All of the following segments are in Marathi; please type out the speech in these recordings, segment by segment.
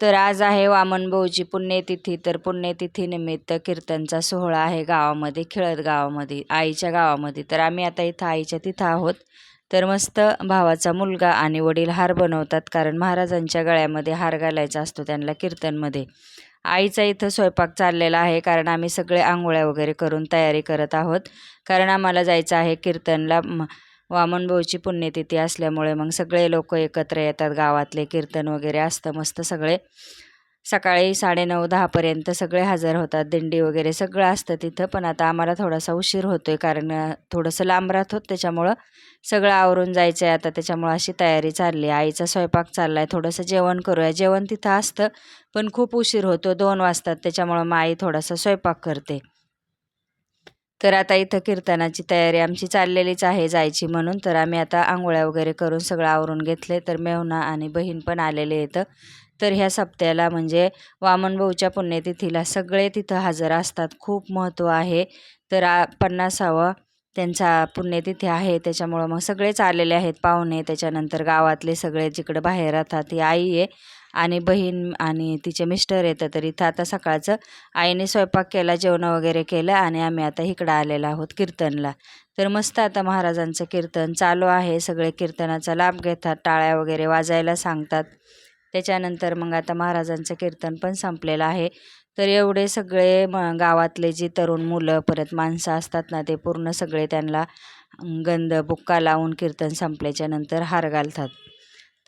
तर आज आहे वामनभाऊची पुण्यतिथी तर पुण्यतिथीनिमित्त कीर्तनचा सोहळा आहे गावामध्ये खिळत गावामध्ये आईच्या गावामध्ये. तर आम्ही आता इथं आईच्या तिथं आहोत. तर मस्त भावाचा मुलगा आणि वडील हार बनवतात कारण महाराजांच्या गळ्यामध्ये हार घालायचा असतो त्यांना कीर्तनमध्ये. आईचा इथं स्वयंपाक चाललेला आहे कारण आम्ही सगळे आंघोळ्या वगैरे करून तयारी करत आहोत. कारण आम्हाला जायचं आहे कीर्तनला. वामनभाऊची पुण्यतिथी असल्यामुळे मग सगळे लोक एकत्र येतात. गावातले कीर्तन वगैरे असतं मस्त सगळे. सकाळी साडेनऊ दहापर्यंत सगळे हजर होतात. दिंडी वगैरे सगळं असतं तिथं. पण आता आम्हाला थोडासा उशीर होतो आहे कारण थोडंसं लांब राहत होत. त्याच्यामुळं सगळं आवरून जायचं आहे आता त्याच्यामुळं अशी तयारी चालली आहे. आईचा स्वयंपाक चालला आहे थोडंसं जेवण करूया. जेवण तिथं असतं पण खूप उशीर होतो. दोन वाजतात. त्याच्यामुळं मग आई थोडासा स्वयंपाक करते. तर आता इथं कीर्तनाची तयारी आमची चाललेलीच आहे जायची म्हणून. तर आम्ही आता आंघोळ्या वगैरे करून सगळं आवरून घेतले तर मेहुणा आणि बहीण पण आलेले आहेत. तर ह्या सप्त्याला म्हणजे वामनभाऊच्या पुण्यतिथीला सगळे तिथं हजर असतात. खूप महत्त्व आहे. तर पन्नासावं त्यांचा पुण्यतिथी आहे. त्याच्यामुळं मग सगळेच आलेले आहेत पाहुणे. त्याच्यानंतर गावातले सगळे जिकडं बाहेर राहतात ती आई आहे आणि बहीण आणि तिचे मिस्टर येतं. तर इथं आता सकाळचं आईने स्वयंपाक केला जेवण वगैरे केलं आणि आम्ही आता इकडं आलेलो आहोत कीर्तनला. तर मस्त आता महाराजांचं कीर्तन चालू आहे. सगळे कीर्तनाचा लाभ घेतात टाळ्या वगैरे वाजायला सांगतात. त्याच्यानंतर मग आता महाराजांचं कीर्तन पण संपलेलं आहे. तर एवढे सगळे म गावातले जी तरुण मुलं परत माणसं असतात ना ते पूर्ण सगळे त्यांना गंध बुक्का लावून कीर्तन संपल्याच्या नंतर हार घालतात.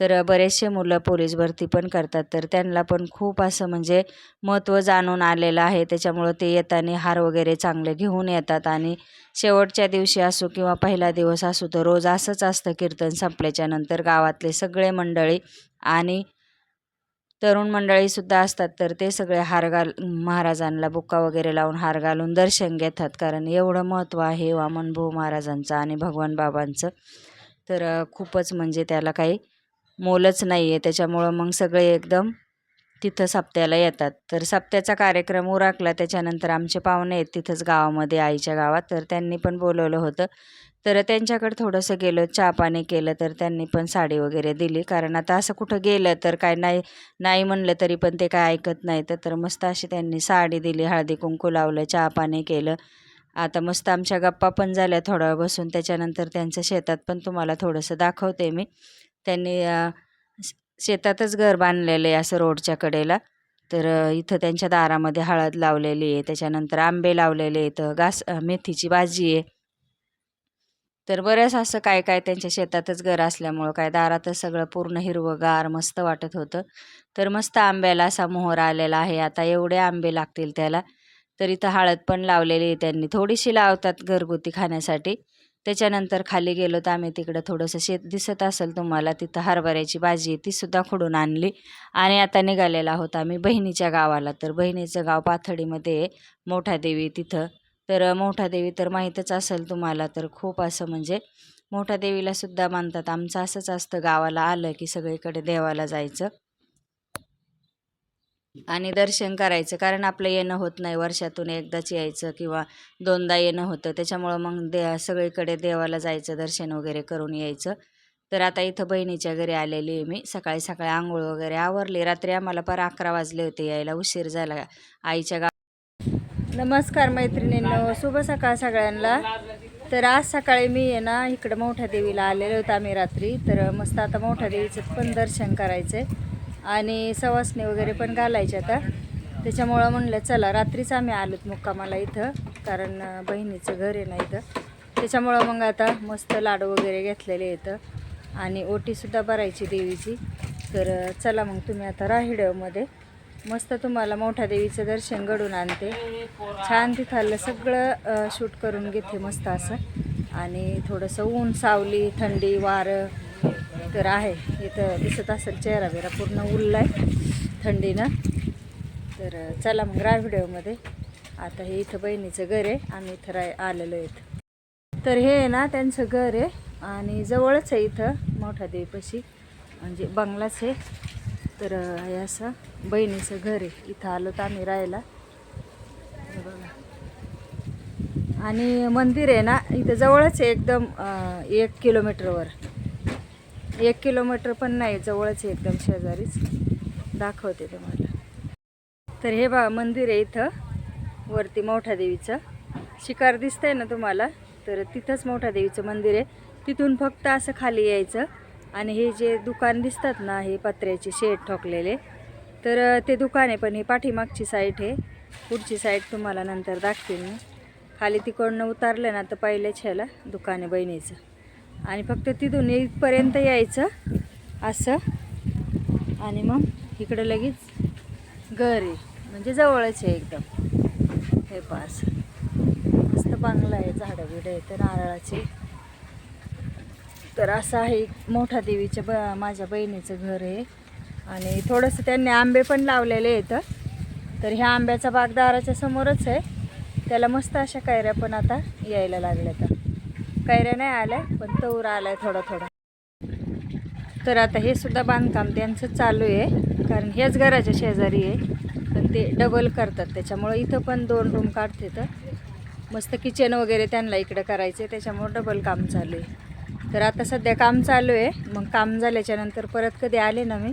तर बरेचसे मुलं पोलीस भरती पण करतात. तर त्यांना पण खूप असं म्हणजे महत्त्व जाणून आलेलं आहे. त्याच्यामुळं ते येताना हार वगैरे चांगले घेऊन येतात आणि शेवटच्या दिवशी असो किंवा पहिला दिवस असो तर रोज असंच असतं कीर्तन संपल्याच्या नंतर गावातले सगळे मंडळी आणि तरुण मंडळीसुद्धा असतात तर ते सगळे हार घाल महाराजांना बुक्का वगैरे लावून हार घालून दर्शन घेतात. कारण एवढं महत्त्व आहे वामनभाऊ महाराजांचं आणि भगवान बाबांचं. तर खूपच म्हणजे त्याला काही मोलच नाही आहे त्याच्यामुळं मग सगळे एकदम तिथं सप्त्याला येतात. तर सप्त्याचा कार्यक्रम उराकला. त्याच्यानंतर आमचे पाहुणे आहेत तिथंच गावामध्ये आईच्या गावात. तर त्यांनी पण बोलवलं होतं तर त्यांच्याकडे थोडंसं गेलो चहा पाणी केलं तर त्यांनी पण साडी वगैरे दिली. कारण आता असं कुठं गेलं तर काय नाही नाही म्हणलं तरी पण ते काय ऐकत नाही तर मस्त अशी त्यांनी साडी दिली हळदी कुंकू लावलं चहा पाणी केलं. आता मस्त आमच्या गप्पा पण झाल्या थोडा वेळ बसून. त्याच्यानंतर त्यांचं शेतात पण तुम्हाला थोडंसं दाखवते मी. त्यांनी शेतातच घर बांधलेलं आहे असं रोडच्या कडेला. तर इथं त्यांच्या दारामध्ये हळद लावलेली आहे. त्याच्यानंतर आंबे लावलेले आहेत. घास मेथीची भाजी आहे. तर बरंच असं काय काय त्यांच्या शेतातच घर असल्यामुळं काय दारातच सगळं पूर्ण हिरवंगार मस्त वाटत होतं. तर मस्त आंब्याला असा मोहर आलेला आहे. आता एवढे आंबे लागतील त्याला. तर इथं हळद पण लावलेली आहे त्यांनी. थोडीशी लावतात घरगुती खाण्यासाठी. त्याच्यानंतर खाली गेलो तर आम्ही तिकडं थोडंसं शेत दिसत असेल तुम्हाला. तिथं हरभऱ्याची भाजी आहे तीसुद्धा खुडून आणली. आणि आता निघालेला आहोत आम्ही बहिणीच्या गावाला. तर बहिणीचं गाव पाथडीमध्ये आहे. मोठा देवी तिथं. तर मोठा देवी तर माहीतच असेल तुम्हाला तर खूप असं म्हणजे मोठ्या देवीला सुद्धा मानतात. आमचं असंच असतं गावाला आलं की सगळीकडे देवाला जायचं. आणि दर्शन करायचं कारण आपलं येणं होत नाही. वर्षातून एकदाच यायचं किंवा दोनदा येणं होतं. त्याच्यामुळं मग दे सगळीकडे देवाला जायचं दर्शन वगैरे करून यायचं. तर आता इथं बहिणीच्या घरी आलेली आहे मी. सकाळी सकाळी आंघोळ वगैरे आवरली. रात्री आम्हाला पार अकरा वाजले होते यायला. उशीर झाला. आईच्या गाव नमस्कार मैत्रिणींनो शुभ सकाळ सगळ्यांना. तर आज सकाळी मी आहे ना इकडं मोठ्या देवीला आलेलो होतो आम्ही रात्री. तर मस्त आता मोठ्या देवीचं पण दर्शन करायचं आणि सवासणी वगैरे पण घालायचे आता. त्याच्यामुळं म्हणलं चला रात्रीच आम्ही आलोत मुक्कामाला इथं कारण बहिणीचं घर आहे ना इथं. त्याच्यामुळं मग आता मस्त लाडू वगैरे घेतलेले इथं आणि ओटीसुद्धा भरायची देवीची. तर चला मग तुम्ही आता राहिडमध्ये मस्त तुम्हाला मोठ्या देवीचं दर्शन घडून आणते. छान तिथलं सगळं शूट करून घेते मस्त असं. आणि थोडंसं ऊन सावली थंडी वारं तर आहे. इथं दिसत असेल चेहरा बिरा पूर्ण उरलाय थंडीनं. तर चला मग राहा व्हिडिओमध्ये. आता हे इथं बहिणीचं घर आहे. आम्ही इथं राय आलेलो आहेत. तर हे आहे ना त्यांचं घर आहे. आणि जवळच आहे इथं मोठ्या देवीपाशी. म्हणजे बंगलाच आहे. तर हे असं बहिणीचं घर आहे. इथं आलो तर आम्ही राहायला. बघा. आणि मंदिर आहे ना इथं जवळच आहे एकदम एक किलोमीटरवर. एक किलोमीटर पण नाही जवळच आहे एकदम शेजारीच. दाखवते तुम्हाला. तर हे बा मंदिर आहे इथं. वरती मोठा देवीचं. शिकार दिसतंय ना तुम्हाला? तर तिथंच मोठा देवीचं मंदिर आहे. तिथून फक्त असं खाली यायचं. आणि हे जे दुकान दिसतात ना हे पत्र्याचे शेड ठोकलेले तर ते दुकान आहे पण हे पाठीमागची साईड आहे. पुढची साईड तुम्हाला नंतर दाखवेन मी. खाली तिकडनं उतारलं ना तर पहिल्याच ह्याला दुकान आहे बहिणीचं. आणि फक्त तिथून इथपर्यंत यायचं असं. आणि मग इकडं लगेच घर आहे म्हणजे जवळच आहे एकदम. हे पास मस्त बांगला आहे झाडं बिडं आहे तर नारळाचे. तर असं आहे एक मोठा देवीच्या ब माझ्या बहिणीचं घर आहे. आणि थोडंसं त्यांनी आंबे पण लावलेले आहेत. तर ह्या आंब्याचा बाग दाराच्या समोरच आहे. त्याला मस्त अशा कैऱ्या पण आता यायला लागल्या तर कैऱ्या नाही आल्या पण तऊर आलाय थोडा थोडा. तर आता हे सुद्धा बांधकाम त्यांचं चालू आहे. कारण हेच घराच्या शेजारी आहे. पण ते डबल करतात. त्याच्यामुळं इथं पण दोन रूम काढते तर मस्त किचन वगैरे त्यांना इकडं करायचं आहे त्याच्यामुळं डबल काम चालू आहे. तर आता सध्या काम चालू आहे. मग काम झाल्याच्यानंतर परत कधी आले ना मी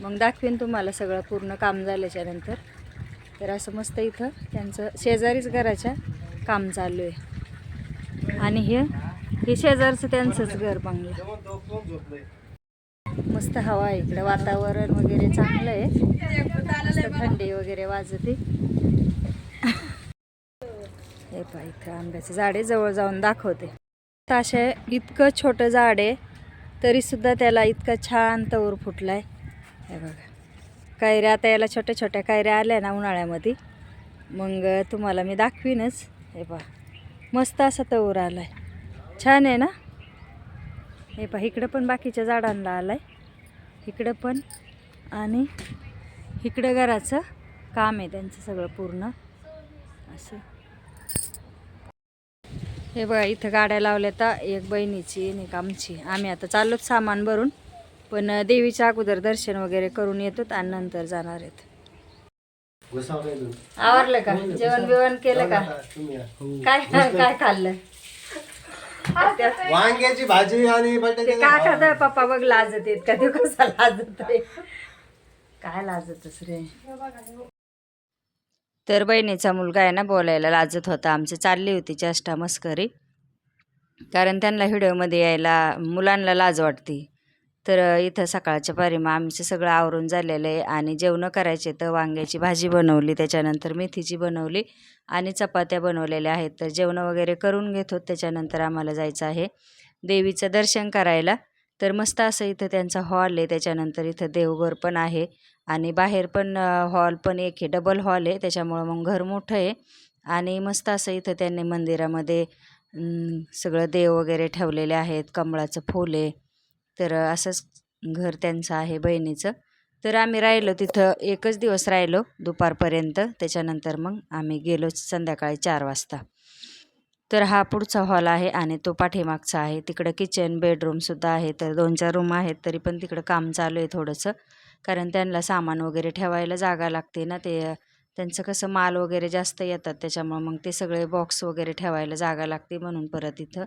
मग दाखवीन तुम्हाला सगळं पूर्ण काम झाल्याच्यानंतर. तर असं मस्त इथं त्यांचं शेजारीच घराच्या काम चालू आहे. आणि हे हे शेजारचं त्यांचंच घर बांगलं. मस्त हवा आहे इकडं वातावरण वगैरे चांगलं आहे. थंडी वगैरे वाजते. हे पा इथं आंब्याचं झाडे जवळ जाऊन दाखवते. असे इतकं छोटं झाड आहे तरीसुद्धा त्याला इतका छान तवर फुटला आहे हे बघा. कैऱ्या आता याला छोट्या छोट्या कैऱ्या आल्या ना उन्हाळ्यामध्ये. मग तुम्हाला मी दाखवीनच. हे पहा. मस्त असा तवर आला आहे छान आहे ना? हे पहा इकडं पण बाकीच्या झाडांना आला आहे इकडं पण आणि इकडं घराचं काम आहे त्यांचं सगळं पूर्ण. असं. हे बघा इथं गाड्या लावल्या तर एक बहिणीची आणि एक आमची. आम्ही आता चाललोच सामान भरून पण देवीच्या अगोदर दर्शन वगैरे करून येतो आणि नंतर जाणार आहेत. आवरलं का? जेवण बिवण केलं का? काय काय खाल्लं? वांग्याची भाजी आणि काय खात पप्पा बघ लाजत येत का? ते कसा लाजत आहे काय लाजतच रे? तर बहिणीचा मुलगा आहे ना बोलायला लाजत होता. आमची चालली होती चेष्टा मस्करी. कारण त्यांना व्हिडिओमध्ये यायला मुलांना लाज वाटते. तर इथं सकाळच्या पारीमा आमचं सगळं आवरून झालेलं आहे आणि जेवणं करायचे तर वांग्याची भाजी बनवली. त्याच्यानंतर मेथीची बनवली आणि चपात्या बनवलेल्या आहेत. तर जेवणं वगैरे करून घेत होत. त्याच्यानंतर आम्हाला जायचं आहे देवीचं दर्शन करायला. तर मस्त असं इथं त्यांचा हॉल आहे. त्याच्यानंतर इथं देवघर पण आहे आणि बाहेर पण हॉल पण एक आहे. डबल हॉल आहे. त्याच्यामुळं मग घर मोठं आहे आणि मस्त असं इथं त्यांनी मंदिरामध्ये सगळं देव वगैरे ठेवलेले आहेत. कमळाचं फूल आहे. तर असंच घर त्यांचं आहे बहिणीचं. तर आम्ही राहिलो तिथं एकच दिवस राहिलो दुपारपर्यंत. त्याच्यानंतर मग आम्ही गेलो संध्याकाळी चार वाजता. तर हा पुढचा हॉल आहे आणि तो पाठीमागचा आहे. तिकडं किचन बेडरूमसुद्धा आहे. तर दोन चार रूम आहेत तरी पण तिकडं काम चालू आहे थोडंसं. कारण त्यांना सामान वगैरे ठेवायला जागा लागते ना ते त्यांचं कसं माल वगैरे जास्त येतात त्याच्यामुळं मग ते सगळे बॉक्स वगैरे ठेवायला जागा लागते म्हणून परत इथं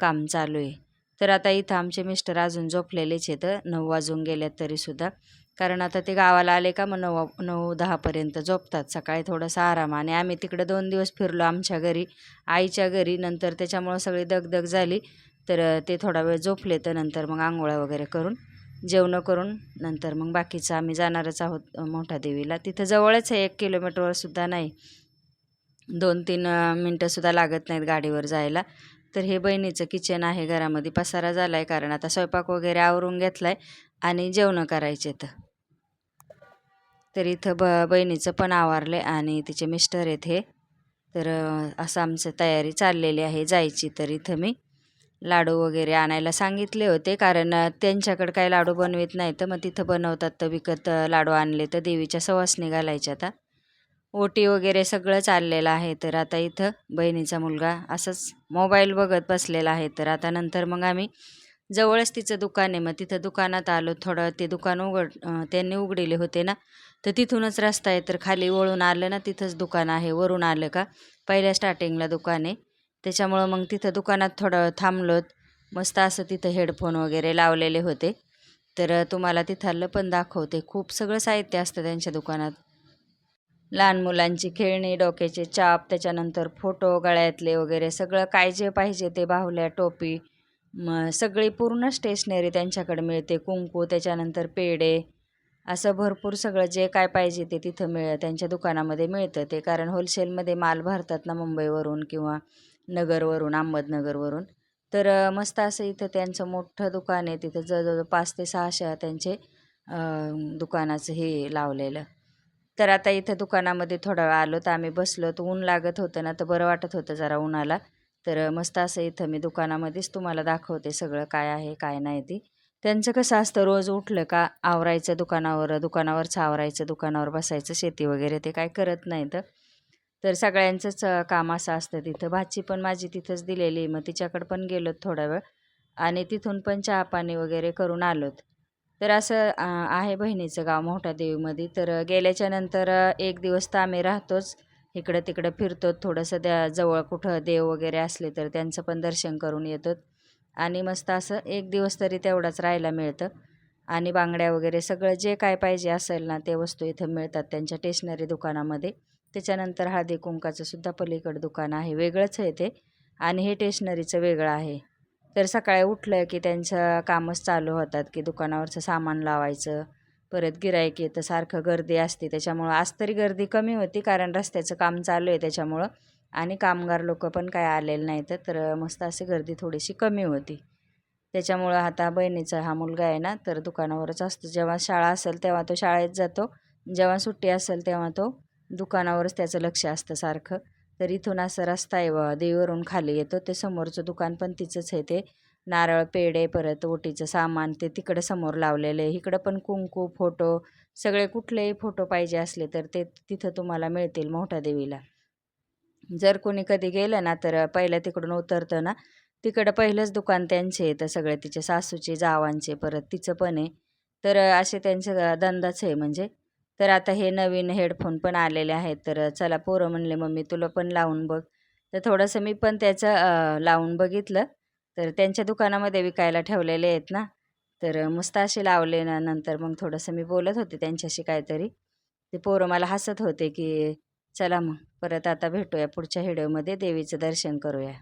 काम चालू आहे. तर आता इथं आमचे मिस्टर अजून झोपलेलेच आहेत. नऊ वाजून गेल्यात तरीसुद्धा कारण आता ते गावाला आले का मग नऊ नऊ दहापर्यंत झोपतात. सकाळी थोडासा आराम आणि आम्ही तिकडं दोन दिवस फिरलो आमच्या घरी आईच्या घरी. नंतर त्याच्यामुळं सगळी दगदग झाली. तर ते थोडा वेळ झोपले तर नंतर मग आंघोळ्या वगैरे करून जेवणं करून नंतर मग बाकीचं आम्ही जाणारच आहोत मोठ्या देवीला. तिथं जवळच आहे एक किलोमीटरवर सुद्धा नाही. दोन तीन मिनटंसुद्धा लागत नाहीत गाडीवर जायला. तर हे बहिणीचं किचन आहे घरामध्ये पसारा झाला आहे कारण आता स्वयंपाक वगैरे आवरून घेतला आहे आणि जेवणं करायचे तर तर इथं ब बहिणीचं पण आवारले आहे आणि तिचे मिस्टर आहेत हे. तर असं आमचं तयारी चाललेली आहे जायची तर इथं मी. लाडू वगैरे आणायला सांगितले होते कारण त्यांच्याकडं त्यांच्याकडे काही लाडू बनवित नाही तर मग तिथं बनवतात तर विकत लाडू आणले तर देवीच्या सवासणी घालायच्या आता. ओटी वगैरे सगळं चाललेलं आहे तर आता इथं बहिणीचा मुलगा असंच मोबाईल बघत बसलेला आहे तर आता नंतर मग आम्ही जवळच तिचं दुकान आहे. मग तिथं दुकानात आलो थोडं ते दुकान उघड त्यांनी उघडले होते ना. तर तिथूनच रस्ता आहे तर खाली वळून आलं ना तिथंच दुकान आहे. वरून आलं का? पहिल्या स्टार्टिंगला दुकान आहे. त्याच्यामुळं मग तिथं दुकानात थोडं थांबलोत मस्त असं तिथं हेडफोन वगैरे लावलेले होते. तर तुम्हाला तिथलं पण दाखवते. खूप सगळं साहित्य असतं त्यांच्या दुकानात. लहान मुलांची खेळणी डोक्याचे चाप त्याच्यानंतर फोटो गळ्यातले वगैरे सगळं काय जे पाहिजे ते बाहुल्या टोपी मग सगळी पूर्ण स्टेशनरी त्यांच्याकडे मिळते. कुंकू त्याच्यानंतर पेढे असं भरपूर सगळं जे काय पाहिजे ते तिथं मिळ त्यांच्या दुकानामध्ये मिळतं ते. कारण होलसेलमध्ये माल भरतात ना मुंबईवरून किंवा नगरवरून अहमदनगरवरून. तर मस्त असं इथं त्यांचं मोठं दुकान आहे. तिथं जवळजवळ पाच ते सहाशे त्यांचे दुकानाचं हे लावलेलं. तर आता इथं दुकानामध्ये थोडा वेळ आलो तर आम्ही बसलो. तर ऊन लागत होतं ना तर बरं वाटत होतं जरा उन्हाला. तर मस्त असं इथं मी दुकानामध्येच तुम्हाला दाखवते सगळं काय आहे काय नाही ते. त्यांचं कसं असतं रोज उठलं का आवरायचं दुकानावर दुकानावरच आवरायचं दुकानावर बसायचं शेती वगैरे ते काय करत नाहीत तर. सगळ्यांचंच काम असं असतं तिथं. भाची पण माझी तिथंच दिलेली आहे. मग तिच्याकडं पण गेलोत थोडा वेळ आणि तिथून पण चहा पाणी वगैरे करून आलोत. तर असं आहे बहिणीचं गाव मोठ्या देवीमध्ये. तर गेल्याच्यानंतर एक दिवस तर आम्ही राहतोच. इकडं तिकडं फिरतो. थोडंसं त्या जवळ कुठं देव वगैरे असले तर त्यांचं पण दर्शन करून येतो. आणि मस्त असं एक दिवस तरी तेवढाच राहायला मिळतं. आणि बांगड्या वगैरे सगळं जे काय पाहिजे असेल ना ते वस्तू इथं मिळतात त्यांच्या टेशनरी दुकानामध्ये. त्याच्यानंतर हळदी कुंकाचं सुद्धा पलीकडं दुकान आहे. वेगळंच आहे ते. आणि हे टेशनरीचं वेगळं आहे. तर सकाळी उठलं की त्यांचं कामच चालू होतात की दुकानावरचं सामान लावायचं. परत गिरायक येतं सारखं गर्दी असते. त्याच्यामुळं आज तरी गर्दी कमी होती कारण रस्त्याचं काम चालू आहे त्याच्यामुळं. आणि कामगार लोक पण काय आलेले नाहीत तर मस्त अशी गर्दी थोडीशी कमी होती. त्याच्यामुळं आता बहिणीचा हा मुलगा आहे ना तर दुकानावरच असतो. जेव्हा शाळा असेल तेव्हा तो शाळेत जातो. जेव्हा सुट्टी असेल तेव्हा तो दुकानावरच त्याचं लक्ष असतं सारखं. तर इथून असं रस्ता आहे देवीवरून खाली येतो. ते समोरचं दुकान पण तिचंच आहे ते. नारळ पेढे परत ओटीचं सामान ते तिकडं समोर लावलेलं आहे. इकडं पण कुंकू फोटो सगळे कुठलेही फोटो पाहिजे असले तर ते तिथं तुम्हाला मिळतील मोठ्या देवीला. जर कोणी कधी गेलं ना तर पहिलं तिकडून उतरतं ना तिकडं पहिलंच दुकान त्यांचे येतं सगळे तिचे सासूचे जावांचे परत तिचं पण आहे. तर असे त्यांचे धंदाच आहे म्हणजे. तर आता हे नवीन हेडफोन पण आलेले आहेत तर चला पोरं म्हणले मम्मी तुला पण लावून बघ. तर थोडंसं मी पण त्याचं लावून बघितलं. तर त्यांच्या दुकानामध्ये विकायला ठेवलेले आहेत ना. तर मस्त असे लावले ना नंतर मग थोडंसं मी बोलत होते त्यांच्याशी काहीतरी. ते पोरं मला हसत होते की चला मग परत आता भेटूया पुढच्या व्हिडिओमध्ये देवीचं दर्शन करूया.